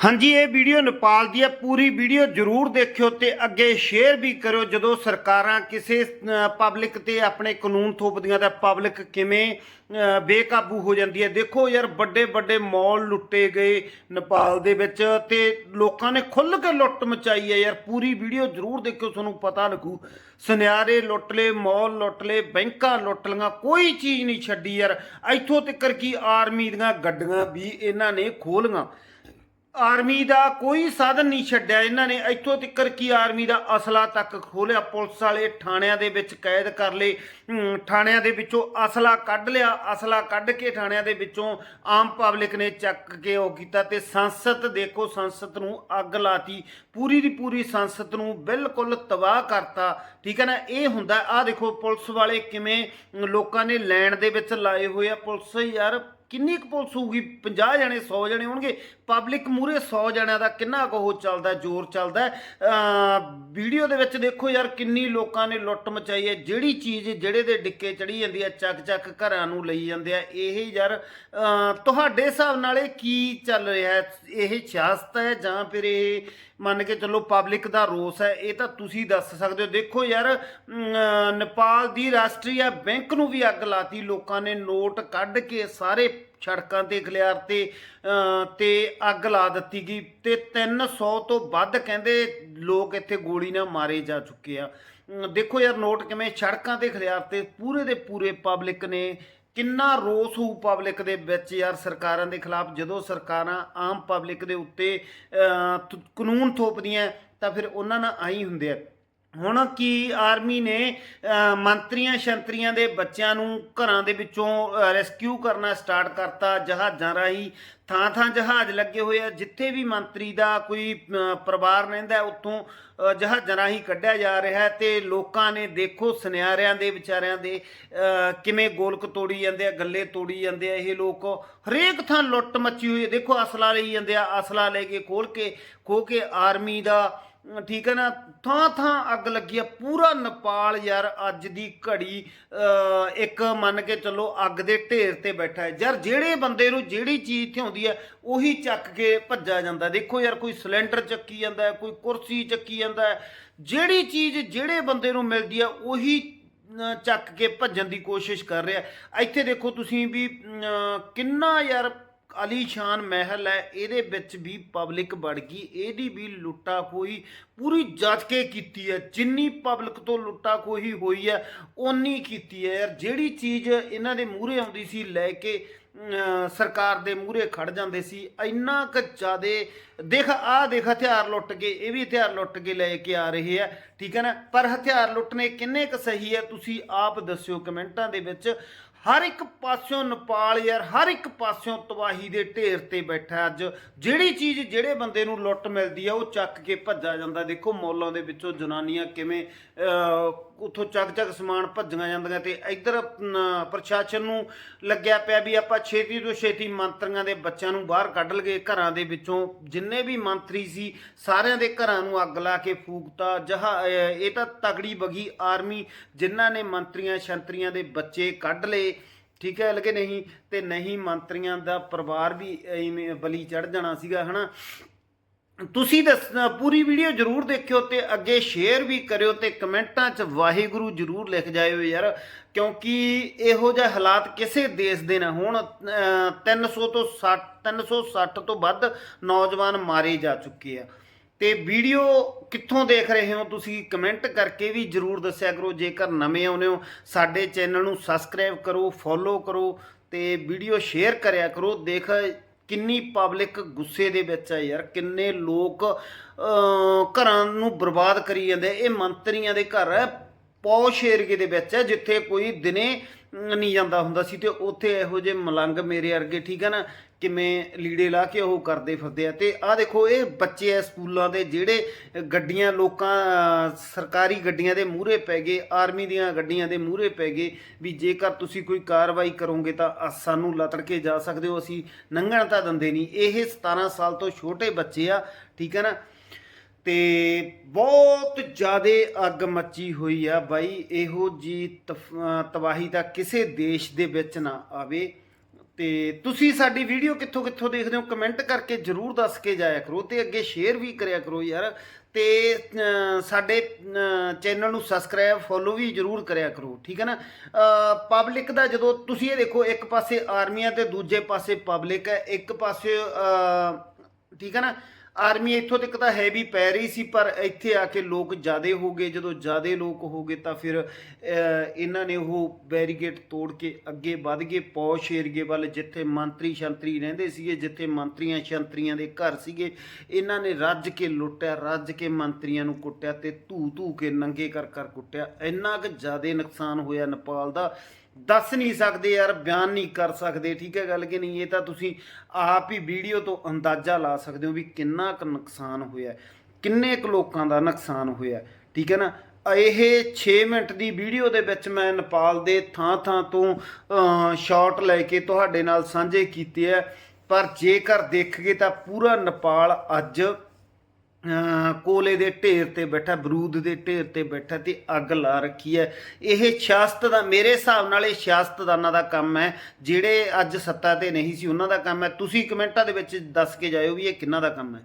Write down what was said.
ਹਾਂਜੀ, ਇਹ ਵੀਡੀਓ ਨੇਪਾਲ ਦੀ ਹੈ ਪੂਰੀ ਵੀਡੀਓ ਜਰੂਰ ਦੇਖਿਓ ਤੇ ਅੱਗੇ ਸ਼ੇਅਰ ਵੀ ਕਰਿਓ ਜਦੋਂ ਸਰਕਾਰਾਂ ਕਿਸੇ ਪਬਲਿਕ ਤੇ ਆਪਣੇ ਕਾਨੂੰਨ ਥੋਪਦੀਆਂ ਤਾਂ ਪਬਲਿਕ ਕਿਵੇਂ ਬੇਕਾਬੂ ਹੋ ਜਾਂਦੀ ਹੈ। ਦੇਖੋ ਯਾਰ ਵੱਡੇ ਵੱਡੇ ਮਾਲ ਲੁੱਟੇ ਗਏ ਨੇਪਾਲ ਦੇ ਵਿੱਚ ਤੇ ਲੋਕਾਂ ਨੇ ਖੁੱਲ ਕੇ ਲੁੱਟ ਮਚਾਈ ਹੈ ਯਾਰ। ਪੂਰੀ ਵੀਡੀਓ ਜਰੂਰ ਦੇਖਿਓ, ਤੁਹਾਨੂੰ ਪਤਾ ਲੱਗੂ। ਸੁਨਿਆਰੇ ਲੁੱਟ ਲਏ, ਮਾਲ ਲੁੱਟ ਲਏ, ਬੈਂਕਾਂ ਲੁੱਟ ਲਈਆਂ, ਕੋਈ ਚੀਜ਼ ਨਹੀਂ ਛੱਡੀ ਯਾਰ। ਇੱਥੋਂ ਤੱਕ ਕੀ ਆਰਮੀ ਦੀਆਂ ਗੱਡੀਆਂ ਵੀ ਇਹਨਾਂ ਨੇ ਖੋਲੀਆਂ ਆਰਮੀ ਦਾ ਕੋਈ ਸਾਧਨ ਨਹੀਂ ਛੱਡਿਆ ਇਹਨਾਂ ਨੇ। ਇੱਥੋਂ ਤੱਕ ਕੀ ਆਰਮੀ ਦਾ ਅਸਲਾ ਤੱਕ ਖੋਲਿਆ। ਪੁਲਿਸ ਵਾਲੇ ਥਾਣਿਆਂ ਦੇ ਵਿੱਚ ਕੈਦ ਕਰ ਲਏ। ਥਾਣਿਆਂ ਦੇ ਵਿੱਚੋਂ ਅਸਲਾ ਕੱਢ ਲਿਆ। ਅਸਲਾ ਕੱਢ ਕੇ ਥਾਣਿਆਂ ਦੇ ਵਿੱਚੋਂ ਆਮ ਪਬਲਿਕ ਨੇ ਚੱਕ ਕੇ ਉਹ ਕੀਤਾ ਤੇ ਸੰਸਦ ਦੇਖੋ, ਸੰਸਦ ਨੂੰ ਅੱਗ ਲਾਤੀ। ਪੂਰੀ ਦੀ ਪੂਰੀ ਸੰਸਦ ਨੂੰ ਬਿਲਕੁਲ ਤਬਾਹ ਕਰਤਾ। ਠੀਕ ਹੈ ਨਾ? ਇਹ ਹੁੰਦਾ ਆ ਦੇਖੋ ਪੁਲਿਸ ਵਾਲੇ ਕਿਵੇਂ ਲੋਕਾਂ ਨੇ ਲੈਣ ਦੇ ਵਿੱਚ ਲਾਏ ਹੋਏ ਆ। ਪੁਲਿਸ ਯਾਰ ਕਿੰਨੀ ਕੁ ਪੁਲਿਸ ਹੋਊਗੀ? 50 ਜਣੇ 100 ਜਣੇ ਹੋਣਗੇ? ਪਬਲਿਕ ਮੂਰੇ 100 ਜਣਿਆਂ ਦਾ ਕਿੰਨਾ ਕੁ ਉਹ ਚੱਲਦਾ, ਜ਼ੋਰ ਚੱਲਦਾ ਵੀਡੀਓ ਦੇ ਵਿੱਚ ਦੇਖੋ ਯਾਰ, ਕਿੰਨੀ ਲੋਕਾਂ ਨੇ ਲੁੱਟ ਮਚਾਈ ਹੈ। ਜਿਹੜੀ ਚੀਜ਼ ਜਿਹੜੇ ਦੇ ਡਿੱਕੇ ਚੜੀ ਜਾਂਦੀ ਹੈ ਚੱਕ ਚੱਕ ਘਰਾਂ ਨੂੰ ਲਈ ਜਾਂਦੇ ਆ। ਇਹ ਯਾਰ ਤੁਹਾਡੇ ਹਿਸਾਬ ਨਾਲ ਇਹ ਕੀ ਚੱਲ ਰਿਹਾ ਹੈ? ਇਹ ਸਿਆਸਤ ਹੈ ਜਾਂ ਫਿਰ ਇਹ ਮੰਨ ਕੇ ਚੱਲੋ ਪਬਲਿਕ ਦਾ ਰੋਸ ਹੈ? ਇਹ ਤਾਂ ਤੁਸੀਂ ਦੱਸ ਸਕਦੇ ਹੋ। ਦੇਖੋ ਯਾਰ ਨੇਪਾਲ ਦੀ ਰਾਸ਼ਟਰੀ ਬੈਂਕ ਨੂੰ ਵੀ ਅੱਗ ਲਾਤੀ। ਲੋਕਾਂ ਨੇ ਨੋਟ ਕੱਢ ਕੇ ਸਾਰੇ ਸੜਕਾਂ ਤੇ ਖਲਿਆਰ ਤੇ ਅਹ, ਤੇ ਅੱਗ ਲਾ ਦਿੱਤੀ ਗਈ ਤੇ 300 ਤੋਂ ਵੱਧ ਕਹਿੰਦੇ ਲੋਕ ਇੱਥੇ ਗੋਲੀ ਨਾਲ ਮਾਰੇ ਜਾ ਚੁੱਕੇ ਆ। ਦੇਖੋ ਯਾਰ ਨੋਟ ਕਿਵੇਂ ਸੜਕਾਂ ਤੇ ਖਲਿਆਰ ਤੇ ਪੂਰੇ ਦੇ ਪੂਰੇ ਪਬਲਿਕ ਨੇ ਕਿੰਨਾ ਰੋਸ ਹੋਊ ਪਬਲਿਕ ਦੇ ਵਿੱਚ ਯਾਰ ਸਰਕਾਰਾਂ ਦੇ ਖਿਲਾਫ। ਜਦੋਂ ਸਰਕਾਰਾਂ ਆਮ ਪਬਲਿਕ ਦੇ ਉੱਤੇ ਕਾਨੂੰਨ ਥੋਪਦੀਆਂ ਤਾਂ ਫਿਰ ਉਹਨਾਂ ਨਾਲ ਆਈ ਹੁੰਦੇ ਆ। ਹੁਣ ਕੀ ਆਰਮੀ ਨੇ ਮੰਤਰੀਆਂ ਸ਼ੰਤਰੀਆਂ ਦੇ ਬੱਚਿਆਂ ਨੂੰ ਘਰਾਂ ਦੇ ਵਿੱਚੋਂ ਰੈਸਕਿਊ ਕਰਨਾ ਸਟਾਰਟ ਕਰਤਾ, ਜਹਾਜ਼ਾਂ ਰਾਹੀਂ ਥਾਂ ਥਾਂ ਜਹਾਜ਼ ਲੱਗੇ ਹੋਏ ਆ, ਜਿੱਥੇ ਵੀ ਮੰਤਰੀ ਦਾ ਕੋਈ ਪਰਿਵਾਰ ਰਹਿੰਦਾ ਉੱਥੋਂ ਜਹਾਜ਼ਾਂ ਰਾਹੀਂ ਕੱਢਿਆ ਜਾ ਰਿਹਾ ਹੈ ਤੇ ਲੋਕਾਂ ਨੇ ਦੇਖੋ ਸੁਨਿਆਰਿਆਂ ਦੇ, ਵਿਚਾਰਿਆਂ ਦੇ ਕਿਵੇਂ ਗੋਲਕ ਤੋੜੀ ਜਾਂਦੇ ਆ, ਗੱਲੇ ਤੋੜੀ ਜਾਂਦੇ ਆ, ਇਹ ਲੋਕ ਹਰੇਕ ਥਾਂ ਲੁੱਟ ਮੱਚੀ ਹੋਈ ਦੇਖੋ ਅਸਲਾ ਲਈ ਜਾਂਦੇ ਆ, ਅਸਲਾ ਲੈ ਕੇ ਖੋਲ ਕੇ ਖੋ ਕੇ ਆਰਮੀ ਦਾ ਠੀਕ ਹੈ ਨਾ, ਥਾਂ ਥਾਂ ਅੱਗ ਲੱਗੀ ਆ, ਪੂਰਾ ਨੇਪਾਲ ਯਾਰ ਅੱਜ ਦੀ ਘੜੀ ਇੱਕ ਮੰਨ ਕੇ ਚੱਲੋ ਅੱਗ ਦੇ ਢੇਰ ਤੇ ਬੈਠਾ ਹੈ। ਯਾਰ ਜਿਹੜੇ ਬੰਦੇ ਨੂੰ ਜਿਹੜੀ ਚੀਜ਼ ਇੱਥੇ ਹੈ ਉਹੀ ਚੱਕ ਕੇ ਭੱਜਿਆ ਜਾਂਦਾ। ਦੇਖੋ ਯਾਰ, ਕੋਈ ਸਿਲੰਡਰ ਚੱਕੀ ਜਾਂਦਾ ਹੈ, ਕੋਈ ਕੁਰਸੀ ਚੱਕੀ ਜਾਂਦਾ ਹੈ। ਜਿਹੜੀ ਚੀਜ਼ ਜਿਹੜੇ ਬੰਦੇ ਨੂੰ ਮਿਲਦੀ ਆ, ਉਹੀ ਚੱਕ ਕੇ ਭੱਜਣ ਦੀ ਕੋਸ਼ਿਸ਼ ਕਰ ਰਿਹਾ। ਇੱਥੇ ਦੇਖੋ ਤੁਸੀਂ ਵੀ ਕਿੰਨਾ ਯਾਰ ਅਲੀਸ਼ਾਨ ਮਹਿਲ ਹੈ, ਇਹਦੇ ਵਿੱਚ ਵੀ ਪਬਲਿਕ ਵੜ ਗਈ। ਇਹਦੀ ਵੀ ਲੁੱਟਾ ਖੋਹੀ ਪੂਰੀ ਜੱਜ ਕੇ ਕੀਤੀ ਹੈ। ਜਿੰਨੀ ਪਬਲਿਕ ਤੋਂ ਲੁੱਟਾ ਖੋਹੀ ਹੋਈ ਹੈ, ਓਨੀ ਕੀਤੀ ਹੈ। ਯਾਰ, ਜਿਹੜੀ ਚੀਜ਼ ਇਹਨਾਂ ਦੇ ਮੂਹਰੇ ਆਉਂਦੀ ਸੀ, ਲੈ ਕੇ ਸਰਕਾਰ ਦੇ ਮੂਹਰੇ ਖੜ ਜਾਂਦੇ ਸੀ, ਇੰਨਾ ਕੁ ਜ਼ਿਆਦੇ ਦੇਖ, ਆਹ ਦੇਖ, ਹਥਿਆਰ ਲੁੱਟ ਕੇ, ਇਹ ਵੀ ਹਥਿਆਰ ਲੁੱਟ ਕੇ ਲੈ ਕੇ ਆ ਰਹੇ ਆ। ਠੀਕ ਹੈ ਨਾ? ਪਰ ਹਥਿਆਰ ਲੁੱਟਨੇ ਕਿੰਨੇ ਕੁ ਸਹੀ ਹੈ? ਤੁਸੀਂ ਆਪ ਦੱਸਿਓ ਕਮੈਂਟਾਂ ਦੇ ਵਿੱਚ। ਹਰ ਇੱਕ ਪਾਸਿਓਂ ਨੇਪਾਲ ਯਾਰ ਹਰ ਇੱਕ ਪਾਸਿਓਂ ਤਬਾਹੀ ਦੇ ਢੇਰ ਤੇ ਬੈਠਾ ਅੱਜ। ਜਿਹੜੀ ਚੀਜ਼ ਜਿਹੜੇ ਬੰਦੇ ਨੂੰ ਲੁੱਟ ਮਿਲਦੀ ਆ ਉਹ ਚੱਕ ਕੇ ਭੱਜਾ ਜਾਂਦਾ। ਦੇਖੋ ਮੌਲਾਂ ਦੇ ਵਿੱਚੋਂ ਜਨਾਨੀਆਂ ਕਿਵੇਂ ਅਹ, ਉੱਥੋਂ ਚੱਕ ਚੱਕ ਸਮਾਨ ਭੱਜੀਆਂ ਜਾਂਦੀਆਂ ਤੇ ਇੱਧਰ ਪ੍ਰਸ਼ਾਸਨ ਨੂੰ ਲੱਗਿਆ ਪਿਆ ਵੀ ਆਪਾਂ ਛੇਤੀ ਤੋਂ ਛੇਤੀ ਮੰਤਰੀਆਂ ਦੇ ਬੱਚਿਆਂ ਨੂੰ ਬਾਹਰ ਕੱਢ ਲਗੇ ਘਰਾਂ ਦੇ ਵਿੱਚੋਂ ਜਿੰਨੇ ਵੀ ਮੰਤਰੀ ਸੀ ਸਾਰਿਆਂ ਦੇ ਘਰਾਂ ਨੂੰ ਅੱਗ ਲਾ ਕੇ ਫੂਕਤਾ। ਜਹਾ ਇਹ ਤਾਂ ਤਗੜੀ ਬਗੀ ਆਰਮੀ ਜਿਨ੍ਹਾਂ ਨੇ ਮੰਤਰੀਆਂ ਸ਼ੰਤਰੀਆਂ ਦੇ ਬੱਚੇ ਕੱਢ ਲਏ, ਠੀਕ ਹੈ ਲਗੇ ਨਹੀਂ? ਤੇ ਨਹੀਂ ਮੰਤਰੀਆਂ ਦਾ ਪਰਿਵਾਰ ਵੀ ਐਵੇਂ ਬਲੀ ਚੜ ਜਾਣਾ ਸੀਗਾ, ਹਨਾ? ਤੁਸੀਂ ਦੱਸ, ਪੂਰੀ ਵੀਡੀਓ ਜਰੂਰ ਦੇਖਿਓ ਤੇ ਅੱਗੇ ਸ਼ੇਅਰ ਵੀ ਕਰਿਓ ਤੇ ਕਮੈਂਟਾਂ 'ਚ ਵਾਹਿਗੁਰੂ ਜਰੂਰ ਲਿਖ ਜਾਇਓ ਯਾਰ, ਕਿਉਂਕਿ ਇਹੋ ਜਿਹੇ ਹਾਲਾਤ ਕਿਸੇ ਦੇਸ਼ ਦੇ ਨਾ ਹੋਣ। ਅਹ 300 ਤੋਂ 60 360 ਤੋਂ ਵੱਧ ਨੌਜਵਾਨ ਮਾਰੇ ਜਾ ਚੁੱਕੇ ਆ। ਤੇ ਵੀਡੀਓ ਕਿੱਥੋਂ ਦੇਖ ਰਹੇ ਹੋ ਤੁਸੀਂ? ਕਮੈਂਟ ਕਰਕੇ ਵੀ ਜਰੂਰ ਦੱਸਿਆ ਕਰੋ। ਜੇਕਰ ਨਵੇਂ ਆਉਨੇ ਹੋ, ਸਾਡੇ ਚੈਨਲ ਨੂੰ ਸਬਸਕ੍ਰਾਈਬ ਕਰੋ ਫੋਲੋ ਕਰੋ ਤੇ ਵੀਡੀਓ ਸ਼ੇਅਰ ਕਰਿਆ ਕਰੋ। ਦੇਖ ਕਿੰਨੀ ਪਬਲਿਕ ਗੁੱਸੇ ਦੇ ਵਿੱਚ ਹੈ ਯਾਰ, ਕਿੰਨੇ ਲੋਕ ਘਰਾਂ ਨੂੰ ਬਰਬਾਦ ਕਰੀ ਜਾਂਦੇ ਇਹ ਮੰਤਰੀਆਂ ਦੇ ਘਰ ਹੈ ਪੌਸ਼ ਏਰੀਏ ਦੇ ਵਿੱਚ ਹੈ ਜਿੱਥੇ ਕੋਈ ਦਿਨੇ ਨਹੀਂ ਜਾਂਦਾ ਹੁੰਦਾ ਸੀ ਤੇ ਉੱਥੇ ਇਹੋ ਜਿਹੇ ਮਲੰਗ ਮੇਰੇ ਵਰਗੇ ਠੀਕ ਹੈ ਨਾ, ਕਿਵੇਂ ਲੀੜੇ ਲਾ ਕੇ ਉਹ ਕਰਦੇ ਫਿਰਦੇ ਆ। ਤੇ ਆਹ ਦੇਖੋ, ਇਹ ਬੱਚੇ ਆ ਸਕੂਲਾਂ ਦੇ ਜਿਹੜੇ ਗੱਡੀਆਂ, ਲੋਕਾਂ, ਸਰਕਾਰੀ ਗੱਡੀਆਂ ਦੇ ਮੂਹਰੇ ਪੈ ਗਏ, ਆਰਮੀ ਦੀਆਂ ਗੱਡੀਆਂ ਦੇ ਮੂਹਰੇ ਪੈ ਗਏ ਵੀ ਜੇਕਰ ਤੁਸੀਂ ਕੋਈ ਕਾਰਵਾਈ ਕਰੋਗੇ ਤਾਂ ਅ- ਸਾਨੂੰ ਲਤੜ ਕੇ ਜਾ ਸਕਦੇ ਹੋ, ਅਸੀਂ ਲੰਘਣ ਤਾਂ ਦਿੰਦੇ ਨਹੀਂ। ਇਹ 17 ਸਾਲ ਤੋਂ ਛੋਟੇ ਬੱਚੇ ਆ, ਠੀਕ ਹੈ ਨਾ। ਤੇ ਬਹੁਤ ਜ਼ਿਆਦੇ ਅੱਗ ਮੱਚੀ ਹੋਈ ਆ ਬਾਈ। ਇਹੋ ਜੀ ਤਬਾਹੀ ਤਾਂ ਕਿਸੇ ਦੇਸ਼ ਦੇ ਵਿੱਚ ਨਾ ਆਵੇ। ਤੇ ਤੁਸੀਂ ਸਾਡੀ ਵੀਡੀਓ ਕਿੱਥੋਂ ਕਿੱਥੋਂ ਦੇਖਦੇ ਹੋ ਕਮੈਂਟ ਕਰਕੇ ਜਰੂਰ ਦੱਸ ਕੇ ਜਾਇਆ ਕਰੋ ਤੇ ਅੱਗੇ ਸ਼ੇਅਰ ਵੀ ਕਰਿਆ ਕਰੋ ਯਾਰ। ਤੇ ਸਾਡੇ ਚੈਨਲ ਨੂੰ ਸਬਸਕ੍ਰਾਈਬ, ਫੋਲੋ ਵੀ ਜਰੂਰ ਕਰਿਆ ਕਰੋ, ਠੀਕ ਹੈ ਨਾ? ਪਬਲਿਕ ਦਾ ਜਦੋਂ ਤੁਸੀਂ ਇਹ ਦੇਖੋ, ਇੱਕ ਪਾਸੇ ਆਰਮੀਆਂ ਤੇ ਦੂਜੇ ਪਾਸੇ ਪਬਲਿਕ ਹੈ, ਇੱਕ ਪਾਸੇ ਠੀਕ ਹੈ ਨਾ? ਆਰਮੀ ਇੱਥੋਂ ਤੱਕ ਤਾਂ ਹੈ ਵੀ ਪੈ ਰਹੀ ਸੀ, ਪਰ ਇੱਥੇ ਆ ਕੇ ਲੋਕ ਜ਼ਿਆਦੇ ਹੋ ਗਏ। ਜਦੋਂ ਜ਼ਿਆਦੇ ਲੋਕ ਹੋ ਗਏ ਤਾਂ ਫਿਰ ਇਹਨਾਂ ਨੇ ਉਹ ਬੈਰੀਗੇਟ ਤੋੜ ਕੇ ਅੱਗੇ ਵੱਧ ਗਏ। ਪੌਸ਼ ਏਰੀਏ ਵੱਲ ਜਿੱਥੇ ਮੰਤਰੀ ਸ਼ੰਤਰੀ ਰਹਿੰਦੇ ਸੀਗੇ, ਜਿੱਥੇ ਮੰਤਰੀਆਂ ਸ਼ੰਤਰੀਆਂ ਦੇ ਘਰ ਸੀਗੇ, ਇਹਨਾਂ ਨੇ ਰੱਜ ਕੇ ਲੁੱਟਿਆ, ਰੱਜ ਕੇ ਮੰਤਰੀਆਂ ਨੂੰ ਕੁੱਟਿਆ ਤੇ ਧੂ ਧੂ ਕੇ ਨੰਗੇ ਕਰ ਕਰ ਕੁੱਟਿਆ। ਇੰਨਾ ਕੁ ਜ਼ਿਆਦੇ ਨੁਕਸਾਨ ਹੋਇਆ ਨੇਪਾਲ ਦਾ। ਦੱਸ ਨਹੀਂ ਸਕਦੇ ਯਾਰ, ਬਿਆਨ ਨਹੀਂ ਕਰ ਸਕਦੇ, ਠੀਕ ਹੈ ਗੱਲ ਕਿ ਨਹੀਂ? ਇਹ ਤਾਂ ਤੁਸੀਂ ਆਪ ਹੀ ਵੀਡੀਓ ਤੋਂ ਅੰਦਾਜ਼ਾ ਲਾ ਸਕਦੇ ਹੋ ਵੀ ਕਿੰਨਾ ਕੁ ਨੁਕਸਾਨ ਹੋਇਆ ਕਿੰਨੇ ਕੁ ਲੋਕਾਂ ਦਾ ਨੁਕਸਾਨ ਹੋਇਆ ਠੀਕ ਹੈ ਨਾ? ਇਹ 6 ਮਿੰਟ ਦੀ ਵੀਡੀਓ ਦੇ ਵਿੱਚ ਮੈਂ ਨੇਪਾਲ ਦੇ ਥਾਂ ਥਾਂ ਤੋਂ ਸ਼ਾਟ ਲੈ ਕੇ ਤੁਹਾਡੇ ਨਾਲ ਸਾਂਝੇ ਕੀਤੇ ਹੈ, ਪਰ ਜੇਕਰ ਦੇਖੀਏ ਤਾਂ ਪੂਰਾ ਨੇਪਾਲ ਅੱਜ ਕੋਲੇ ਦੇ ਢੇਰ ਤੇ ਬੈਠਾ, ਬਰੂਦ ਦੇ ਢੇਰ ਤੇ ਬੈਠਾ ਤੇ ਅੱਗ ਲਾ ਰੱਖੀ ਹੈ। ਇਹ ਸਿਆਸਤ ਦਾ ਮੇਰੇ ਹਿਸਾਬ ਨਾਲ ਇਹ ਸਿਆਸਤਦਾਨਾਂ ਦਾ ਕੰਮ ਹੈ। ਜਿਹੜੇ ਅੱਜ ਸੱਤਾ ਤੇ ਨਹੀਂ ਸੀ, ਉਹਨਾਂ ਦਾ ਕੰਮ ਹੈ। ਤੁਸੀਂ ਕਮੈਂਟਾਂ ਦੇ ਵਿੱਚ ਦੱਸ ਕੇ ਜਾਇਓ ਵੀ ਇਹ ਕਿਹਨਾਂ ਦਾ ਕੰਮ ਹੈ।